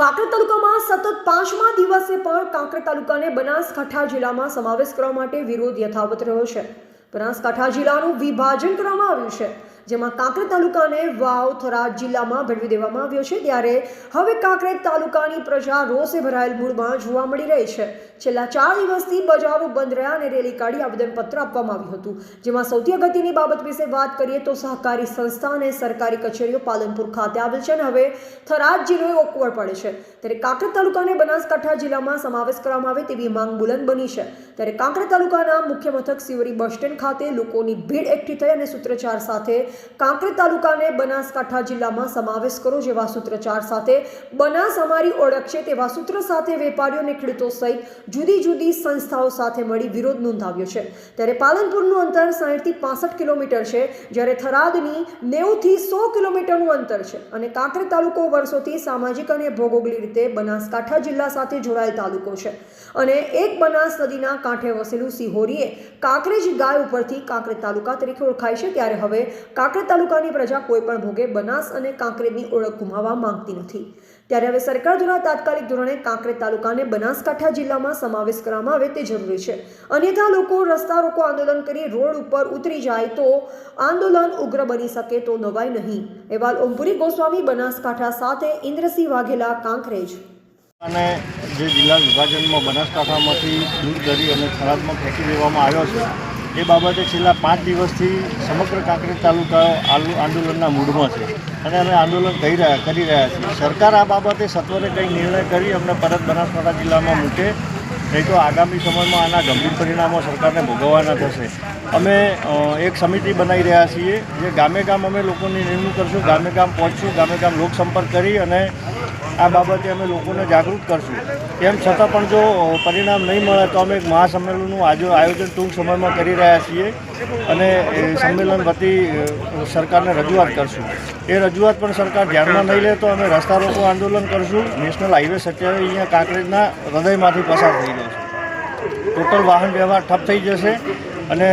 કાંકરેજ તાલુકામાં સતત પાંચમા દિવસે પણ કાંકરેજ તાલુકાને બનાસકાંઠા જિલ્લામાં સમાવેશ કરવા માટે વિરોધ યથાવત રહ્યો છે. બનાસકાંઠા જિલ્લાનું વિભાજન કરવામાં આવ્યું છે. જેમાં કાંકરેજ તાલુકાને વાવ થરાદ જિલ્લામાં ભેળવી દેવામાં આવ્યો છે. ત્યારે હવે કાંકરેજ તાલુકાની પ્રજા રોષે ભરાયેલ મૂળમાં જોવા મળી રહી છે. છેલ્લા ચાર દિવસથી બજારો બંધ રહ્યા અને રેલી કાઢી આવેદનપત્ર આપવામાં આવ્યું હતું. જેમાં સૌથી અગત્યની બાબત વિશે વાત કરીએ તો સહકારી સંસ્થા અને સરકારી કચેરીઓ પાલનપુર ખાતે આવેલ છે અને હવે થરાદ જિલ્લો ઓકવળ પડે છે. ત્યારે કાંકરેજ તાલુકાને બનાસકાંઠા જિલ્લામાં સમાવેશ કરવામાં આવે તેવી માંગ બુલંદ બની છે. ત્યારે કાંકરેજ તાલુકાના મુખ્ય મથક સિવરી બસ સ્ટેન્ડ ખાતે લોકોની ભીડ એકઠી થઈ અને સૂત્રચાર સાથે કાંકરેજ તાલુકાને બનાસકાંઠા જિલ્લામાં સમાવેશ કરો જેવા સૂત્રચાર સાથે બનાસ અમારી ઓળખ છે તેવા સૂત્ર સાથે વેપારીઓ ખેડૂતો સહિત જુદી જુદી સંસ્થાઓ સાથે મળી વિરોધ નોંધાવ્યો છે. ત્યારે પાલનપુરનું અંતર સાહીઠથી પાસઠ કિલોમીટર છે, જ્યારે થરાદની નેવુંથી સો કિલોમીટરનું અંતર છે અને કાંકરી તાલુકો વર્ષોથી સામાજિક અને ભૌગોલિક રીતે બનાસકાંઠા જિલ્લા સાથે જોડાયેલ તાલુકો છે. અને એક બનાસ નદીના કાંઠે વસેલું સિહોરીએ કાંકરેજ ગાય ઉપરથી કાંકરેજ તાલુકા તરીકે ઓળખાય છે. ત્યારે હવે કાંકરેજ તાલુકાની પ્રજા કોઈ પણ ભોગે બનાસ અને કાંકરેજની ઓળખ ગુમાવવા માંગતી નથી. ત્યારે હવે સરકાર દ્વારા તાત્કાલિક ધોરણે કાંકરેજ તાલુકાને બનાસકાંઠા જિલ્લામાં સમાવેશ કરવામાં આવે તે જરૂરી છે. અન્યથા લોકો રસ્તા રોકો આંદોલન કરી રોડ ઉપર ઉતરી જાય તો આંદોલન ઉગ્ર બની શકે તો નવાય નહીં. એવા ઓમપુરી ગોસ્વામી, બનાસકાંઠા સાથે ઇન્દ્રસિંહ વાઘેલા, કાંકરેજ. અને જે જિલ્લા વિભાજનમાં બનાસકાંઠામાંથી દૂર કરી અને થરાદમાં ફેંકી દેવામાં આવ્યો છે એ બાબતે છેલ્લા પાંચ દિવસથી સમગ્ર કાંકરેજ તાલુકા આંદોલનના મૂડમાં છે અને અમે આંદોલન કરી રહ્યા કરી રહ્યા છીએ. સરકાર આ બાબતે સત્વરે કંઈ નિર્ણય કરી અમને પરત બનાસકાંઠા જિલ્લામાં મૂકે, નહીં તો આગામી સમયમાં આના ગંભીર પરિણામો સરકારને ભોગવવાના થશે. અમે એક સમિતિ બનાવી રહ્યા છીએ, જે ગામે ગામ અમે લોકોની નિમણૂક કરશું, ગામે ગામ પહોંચશું, ગામે ગામ લોકસંપર્ક કરી અને આ બાબતે અમે લોકોને જાગૃત કરશું. તેમ છતાં પણ જો પરિણામ નહીં મળે તો અમે એક મહાસંમેલનનું આજે આયોજન ટૂંક સમયમાં કરી રહ્યા છીએ અને સંમેલન વતી સરકારને રજૂઆત કરશું. એ રજૂઆત પણ સરકાર ધ્યાનમાં નહીં લે તો અમે રસ્તા રોકો આંદોલન કરશું. નેશનલ હાઈવે સત્યાવીસ અહીંયા કાંકરેજના હૃદયમાંથી પસાર થઈ રહ્યો ટોટલ વાહન વ્યવહાર ઠપ થઈ જશે અને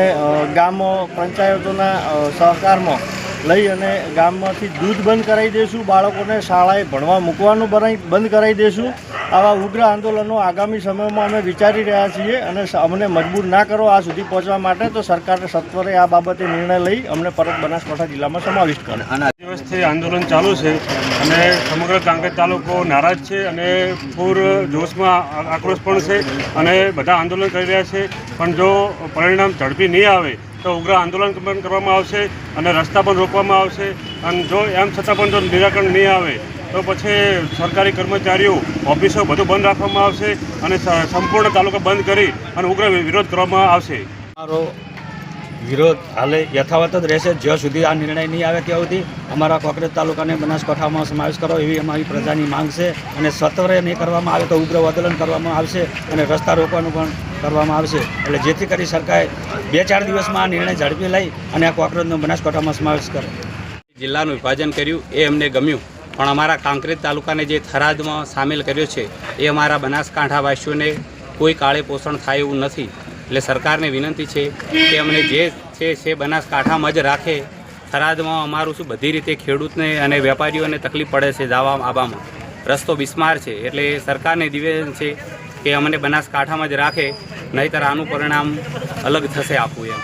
ગામો, પંચાયતોના સહકારમાં લઈ અને ગામમાંથી દૂધ બંધ કરાવી દઈશું બાળકોને શાળાએ ભણવા મૂકવાનું બનાવી બંધ કરાવી દઈશું આવા ઉગ્ર આંદોલનો આગામી સમયમાં અમે વિચારી રહ્યા છીએ અને અમને મજબૂર ના કરો આ સુધી પહોંચવા માટે, તો સરકારે સત્વરે આ બાબતે નિર્ણય લઈ અમને પરત બનાસકાંઠા જિલ્લામાં સમાવિષ્ટ કરે. દિવસથી આંદોલન ચાલુ છે અને સમગ્ર કાંકરેજ તાલુકો નારાજ છે અને પૂર જોશમાં આક્રોશ પણ છે અને બધા આંદોલન કરી રહ્યા છે. પણ જો પરિણામ ઝડપી નહીં આવે તો ઉગ્ર આંદોલન પણ કરવામાં આવશે અને રસ્તા પણ રોકવામાં આવશે. અને જો એમ છતાં પણ જો નિરાકરણ નહીં આવે, તો પછી સરકારી કર્મચારીઓ, ઓફિસો બધું બંધ રાખવામાં આવશે અને સંપૂર્ણ તાલુકા બંધ કરી અને ઉગ્ર વિરોધ કરવામાં આવશે. મારો વિરોધ હાલે યથાવત જ રહેશે. જ્યાં સુધી આ નિર્ણય નહીં આવે ત્યાં સુધી અમારા કોકરેજ તાલુકાને બનાસકાંઠામાં સમાવેશ કરો એવી અમારી પ્રજાની માંગ છે. અને સત્વરે નહીં કરવામાં આવે તો ઉગ્ર આંદોલન કરવામાં આવશે અને રસ્તા રોકવાનું પણ કરવામાં આવશે. એટલે જેથી કરી સરકારે બે ચાર દિવસમાં આ નિર્ણય ઝડપી લઈ અને આ કોકરોચનો બનાસકાંઠામાં સમાવેશ કરે. જિલ્લાનું વિભાજન કર્યું, એ અમને ગમ્યું. પણ અમારા કાંકરેજ તાલુકાને જે થરાદમાં સામેલ કર્યો છે, એ અમારા બનાસકાંઠાવાસીઓને કોઈ કાળે પોષણ થાય એવું નથી. એટલે સરકારને વિનંતી છે કે અમને જે છે છે બનાસકાંઠામાં જ રાખે. થરાદમાં અમારું શું બધી રીતે ખેડૂતને અને વેપારીઓને તકલીફ પડે છે, જવા આવવામાં રસ્તો બિસ્માર છે, એટલે સરકારને નિવેદન છે કે અમને બનાસકાંઠામાં જ રાખે નહીંતર આનું પરિણામ અલગ થશે આપવું એમ.